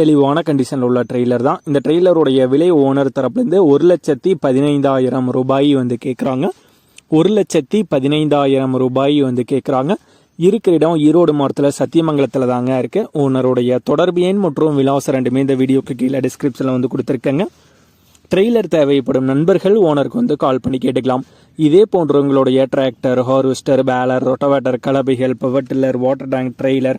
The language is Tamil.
தெளிவான கண்டிஷனில் உள்ள ட்ரெய்லர் தான். இந்த ட்ரெய்லருடைய விலை ஓனர் தரப்புலேருந்து ஒரு லட்சத்தி பதினைந்தாயிரம் ரூபாய் வந்து கேட்குறாங்க ஒரு லட்சத்தி பதினைந்தாயிரம் ரூபாய் வந்து கேட்குறாங்க இருக்கிற இடம் ஈரோடு மாவட்டத்தில் சத்தியமங்கலத்தில் தாங்க இருக்குது ஓனருடைய தொடர்பு எண் மற்றும் விலாசம் ரெண்டுமே இந்த வீடியோக்கு கீழே டிஸ்கிரிப்ஷனில் வந்து கொடுத்துருக்கேங்க. ட்ரெய்லர் தேவைப்படும் நண்பர்கள் ஓனருக்கு வந்து கால் பண்ணி கேட்டுக்கலாம். இதே போன்றவங்களுடைய tractor harvester baler rotavator கலபைகள் power tiller water tank trailer